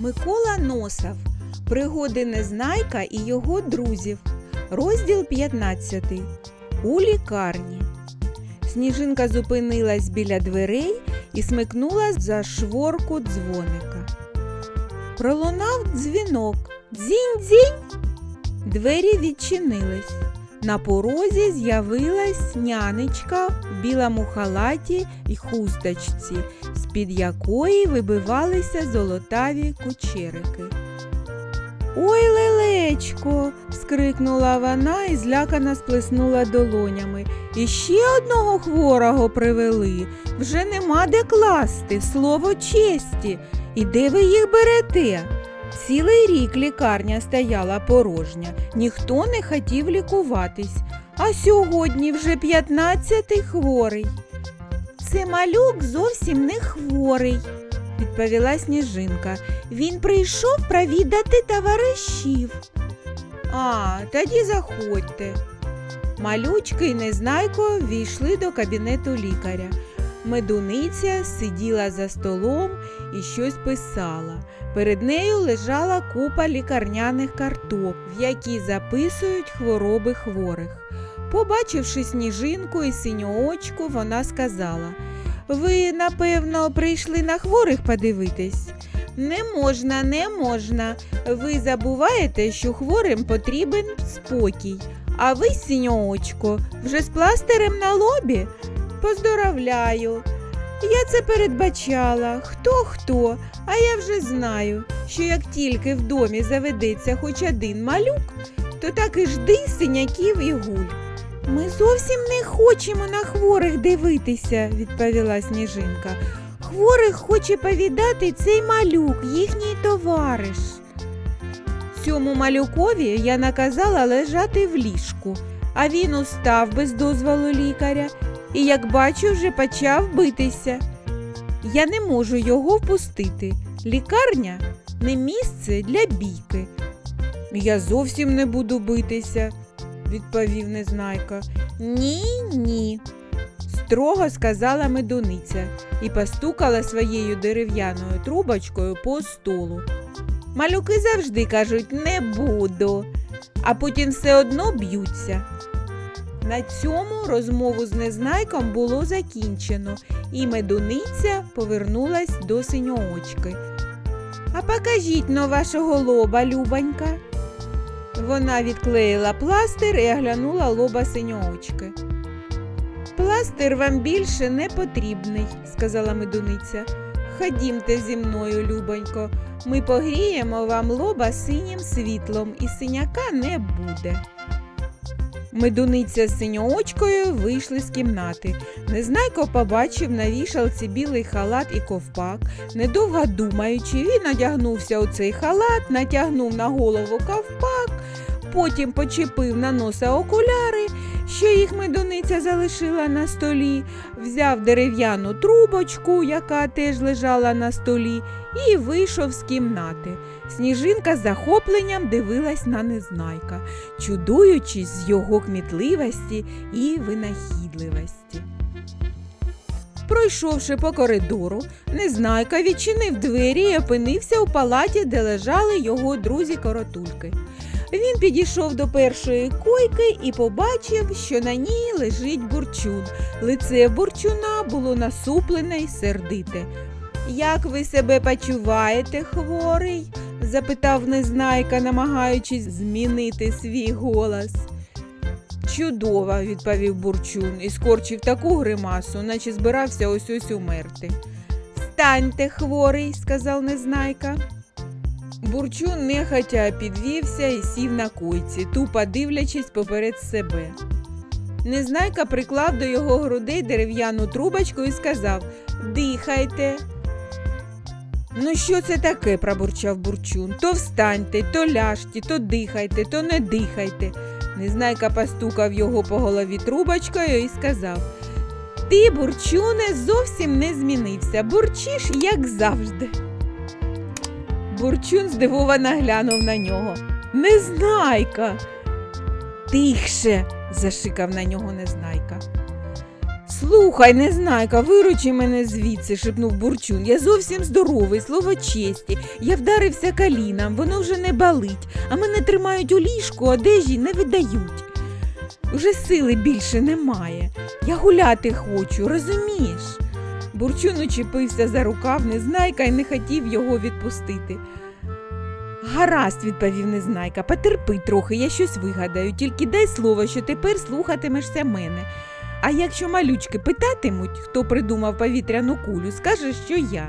Микола Носов. Пригоди Незнайка і його друзів. Розділ 15. У лікарні. Сніжинка зупинилась біля дверей і смикнула за шворку дзвоника. Пролунав дзвінок. Дзінь-дзінь. Двері відчинились. На порозі з'явилась нянечка в білому халаті й хусточці, з-під якої вибивалися золотаві кучерики. Ой, лелечко. скрикнула вона і злякано сплеснула долонями. І ще одного хворого привели. Вже нема де класти, слово честі. І де ви їх берете? Цілий рік лікарня стояла порожня, ніхто не хотів лікуватись, а сьогодні вже п'ятнадцятий хворий. Це малюк зовсім не хворий, відповіла сніжинка. Він прийшов провідати товаришів. А, тоді заходьте. Малючки й незнайко війшли до кабінету лікаря. Медуниця сиділа за столом і щось писала. Перед нею лежала купа лікарняних карток, в які записують хвороби хворих. Побачивши сніжинку і синьоочку, вона сказала Ви, напевно, прийшли на хворих подивитись? Не можна, не можна. Ви забуваєте, що хворим потрібен спокій. А ви, синьоочко, вже з пластирем на лобі? Поздоровляю. Я це передбачала. Хто хто, а я вже знаю, що як тільки в домі заведеться хоч один малюк, то так і жди синяків і гуль. Ми зовсім не хочемо на хворих дивитися, відповіла сніжинка. Хворих хоче повідати цей малюк, їхній товариш. Цьому малюкові я наказала лежати в ліжку, а він устав без дозволу лікаря і, як бачу, вже почав битися. Я не можу його впустити. Лікарня не місце для бійки. Я зовсім не буду битися, відповів незнайка. Ні, ні, строго сказала медуниця і постукала своєю дерев'яною трубочкою по столу. Малюки завжди кажуть не буду, а потім все одно б'ються. На цьому розмову з незнайком було закінчено, і медуниця повернулась до синьоочки. А покажіть но вашого лоба, Любонька. Вона відклеїла пластир і оглянула лоба синьоочки. Пластир вам більше не потрібний, сказала медуниця. Ходімте зі мною, Любонько, ми погріємо вам лоба синім світлом, і синяка не буде. Медуниця з синьоочкою вийшли з кімнати. Незнайко побачив на вішалці білий халат і ковпак. Недовго думаючи, він одягнувся у цей халат, натягнув на голову ковпак, потім почепив на носа окуляри, що їх медуниця залишила на столі, взяв дерев'яну трубочку, яка теж лежала на столі, і вийшов з кімнати. Сніжинка з захопленням дивилась на незнайка, чудуючись з його кмітливості і винахідливості. Пройшовши по коридору, незнайка відчинив двері і опинився у палаті, де лежали його друзі-коротульки. Він підійшов до першої койки і побачив, що на ній лежить бурчун. Лице бурчуна було насуплене й сердите. Як ви себе почуваєте, хворий? Запитав незнайка, намагаючись змінити свій голос. Чудово, відповів бурчун і скорчив таку гримасу, наче збирався ось ось умерти. Встаньте, хворий, сказав незнайка. Бурчун нехотя підвівся і сів на койці, тупо дивлячись поперед себе. Незнайка приклав до його грудей дерев'яну трубочку і сказав Дихайте. Ну, що це таке? пробурчав бурчун. То встаньте, то ляжте, то дихайте, то не дихайте. Незнайка постукав його по голові трубочкою і сказав Ти, бурчуне, зовсім не змінився. Бурчиш, як завжди. Бурчун здивовано глянув на нього. Незнайка. Тихше, зашикав на нього незнайка. Слухай, незнайка, виручи мене звідси, шепнув бурчун. Я зовсім здоровий, слово честі. Я вдарився калінам, воно вже не болить, а мене тримають у ліжку, одежі не видають. Уже сили більше немає. Я гуляти хочу, розумієш? Бурчун учепився за рукав незнайка і не хотів його відпустити. Гаразд, відповів незнайка, потерпи трохи, я щось вигадаю, тільки дай слово, що тепер слухатимешся мене. А якщо малючки питатимуть, хто придумав повітряну кулю, скажеш, що я.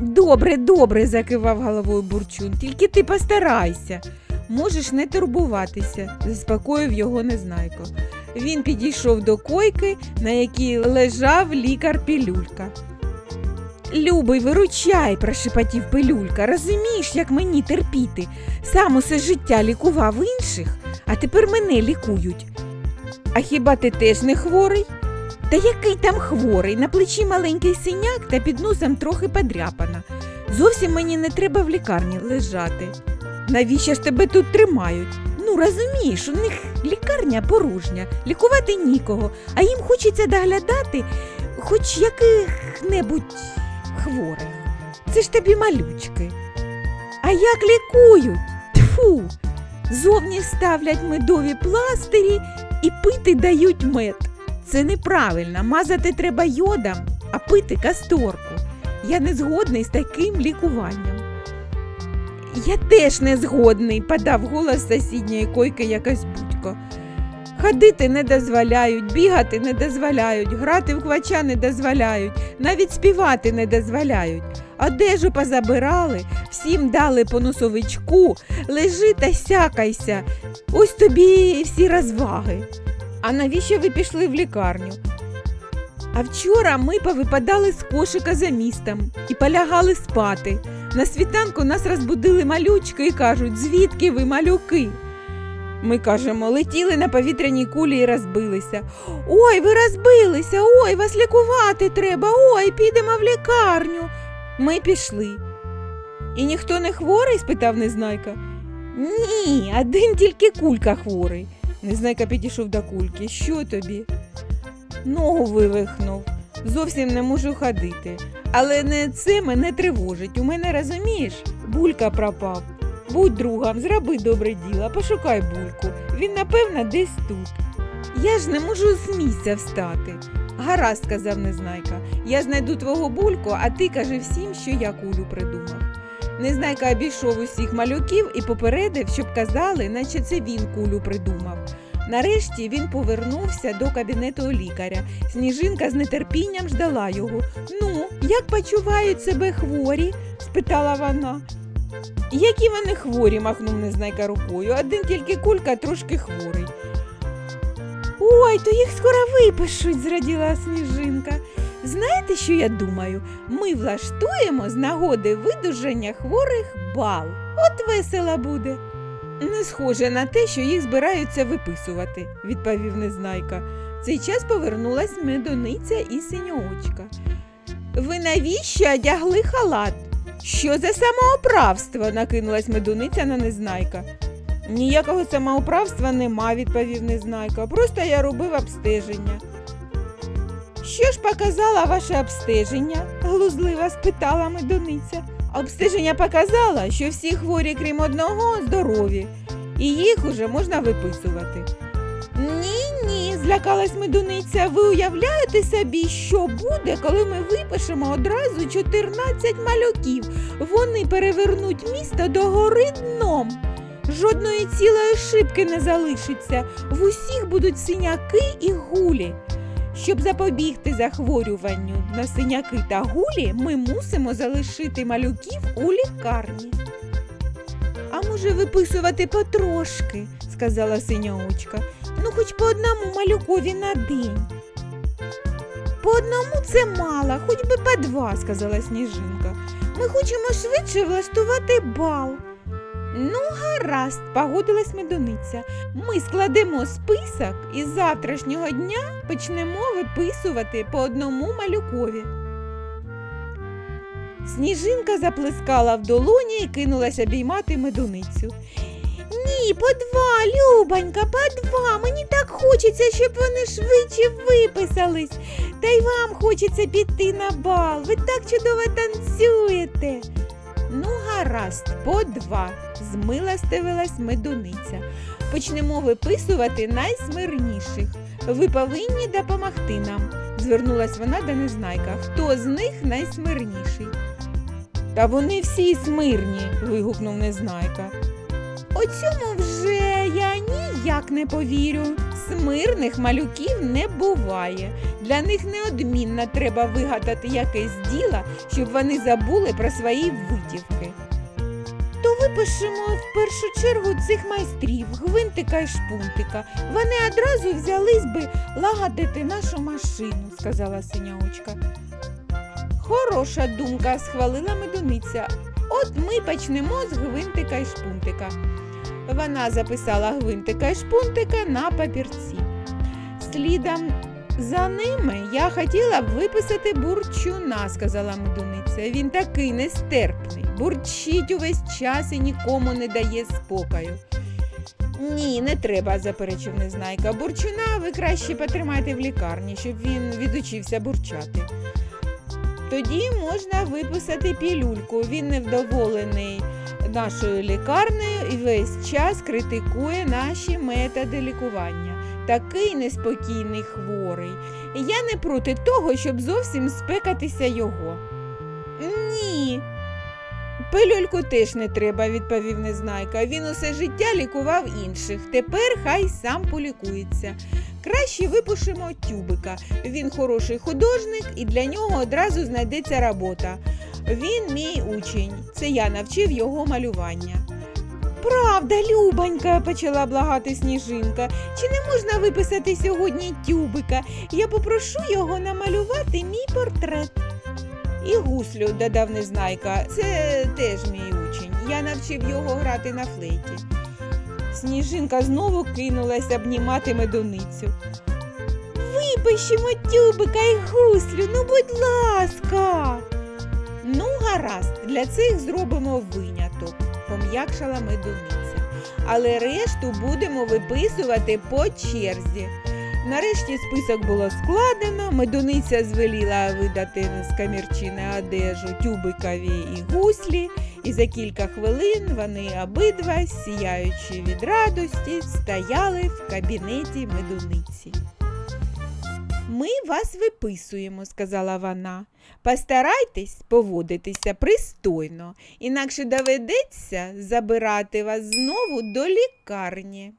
Добре, добре, закивав головою бурчун, тільки ти постарайся. Можеш не турбуватися, заспокоїв його незнайко. Він підійшов до койки, на якій лежав лікар пілюлька. Любий, виручай, прошепотів пилюлька. Розумієш, як мені терпіти. Сам усе життя лікував інших, а тепер мене лікують. А хіба ти теж не хворий? Та який там хворий? На плечі маленький синяк та під носом трохи подряпана. Зовсім мені не треба в лікарні лежати. Навіщо ж тебе тут тримають? Ну, розумієш, у них лікарня порожня, лікувати нікого, а їм хочеться доглядати хоч яких-небудь хворих. Це ж тобі малючки. А як лікують? Тфу! Зовні ставлять медові пластирі і пити дають мед. Це неправильно. Мазати треба йодом, а пити касторку. Я не згодний з таким лікуванням. Я теж не згодний, подав голос з сусідньої койки якась будько. Ходити не дозволяють, бігати не дозволяють, грати в квача не дозволяють, навіть співати не дозволяють. Одежу позабирали, всім дали по носовичку, лежи та сякайся. Ось тобі всі розваги. А навіщо ви пішли в лікарню? А вчора ми повипадали з кошика за містом і полягали спати. На світанку нас розбудили малючки і кажуть, звідки ви малюки? Ми кажемо, летіли на повітряній кулі і розбилися. Ой, ви розбилися, ой, вас лікувати треба, ой, підемо в лікарню. Ми пішли. І ніхто не хворий? спитав Незнайка. Ні, один тільки кулька хворий. Незнайка підійшов до кульки. Що тобі? Ногу вивихнув. Зовсім не можу ходити. Але не це мене тривожить. У мене розумієш, булька пропав. Будь другом, зроби добре діло, пошукай бульку. Він, напевно, десь тут. Я ж не можу з місця встати. Гаразд, сказав Незнайка. Я знайду твого бульку, а ти кажи всім, що я кулю придумав. Незнайка обійшов усіх малюків і попередив, щоб казали, наче це він кулю придумав. Нарешті він повернувся до кабінету лікаря. Сніжинка з нетерпінням ждала його. Ну, як почувають себе хворі? спитала вона. Які вони хворі, махнув незнайка рукою. Один тільки кулька трошки хворий. Ой, то їх скоро випишуть, зраділа сніжинка. Знаєте, що я думаю? Ми влаштуємо з нагоди видужання хворих бал. От весело буде. Не схоже на те, що їх збираються виписувати, відповів незнайка. В цей час повернулась медуниця і синьоочка. Ви навіщо одягли халат? Що за самоуправство? накинулась медуниця на незнайка. Ніякого самоуправства нема, відповів незнайка. Просто я робив обстеження. Що ж показала ваше обстеження? глузливо спитала медуниця. Обстеження показало, що всі хворі, крім одного, здорові, і їх уже можна виписувати. Ні, ні, злякалась медуниця. Ви уявляєте собі, що буде, коли ми випишемо одразу 14 малюків. Вони перевернуть місто догори дном. Жодної цілої шибки не залишиться. В усіх будуть синяки і гулі. Щоб запобігти захворюванню на синяки та гулі, ми мусимо залишити малюків у лікарні. А може виписувати потрошки, сказала синьоочка. Ну, хоч по одному малюкові на день. По одному це мало, хоч би по два, сказала сніжинка. Ми хочемо швидше влаштувати бал. Ну, гаразд, погодилась медуниця. Ми складемо список і з завтрашнього дня почнемо виписувати по одному малюкові. Сніжинка заплескала в долоні і кинулася обіймати медуницю. Ні, по два, Любонька, по два. Мені так хочеться, щоб вони швидше виписались. Та й вам хочеться піти на бал. Ви так чудово танцюєте. Ну, гаразд, по два, змилостивилась медуниця. Почнемо виписувати найсмирніших. Ви повинні допомогти нам, звернулась вона до незнайка. Хто з них найсмирніший? Та вони всі смирні. вигукнув незнайка. У цьому вже я ніяк не повірю. Смирних малюків не буває. Для них неодмінно треба вигадати якесь діло, щоб вони забули про свої витівки. То випишемо в першу чергу цих майстрів, гвинтика і шпунтика. Вони одразу взялись би лагодити нашу машину, сказала синyaочка. Хороша думка, схвалила медуниця. От ми почнемо з гвинтика і шпунтика. Вона записала гвинтика і шпунтика на папірці. Слідом за ними я хотіла б виписати бурчуна, сказала медуниця. Він такий нестерпний, бурчить увесь час і нікому не дає спокою. Ні, не треба, заперечив незнайка. Бурчуна ви краще потримайте в лікарні, щоб він відучився бурчати. Тоді можна виписати пілюльку. Він невдоволений нашою лікарнею і весь час критикує наші методи лікування. Такий неспокійний хворий. Я не проти того, щоб зовсім спекатися його. Ні. Пилюльку теж не треба, відповів незнайка. Він усе життя лікував інших. Тепер хай сам полікується. Краще випишемо тюбика. Він хороший художник і для нього одразу знайдеться робота. Він мій учень. Це я навчив його малювання. Правда, Любонька, почала благати сніжинка. Чи не можна виписати сьогодні тюбика? Я попрошу його намалювати мій портрет. І гуслю, додав незнайка, це теж мій учень. Я навчив його грати на флейті. Сніжинка знову кинулась обнімати медуницю. Випишемо тюбика і гуслю, ну будь ласка. Гаразд, для цих зробимо виняток, пом'якшала медуниця. Але решту будемо виписувати по черзі. Нарешті список було складено, медуниця звеліла видати з камірчини одежу тюбикові і гуслі, і за кілька хвилин вони обидва, сіяючи від радості, стояли в кабінеті медуниці. Ми вас виписуємо, сказала вона. Постарайтесь поводитися пристойно, інакше доведеться забирати вас знову до лікарні.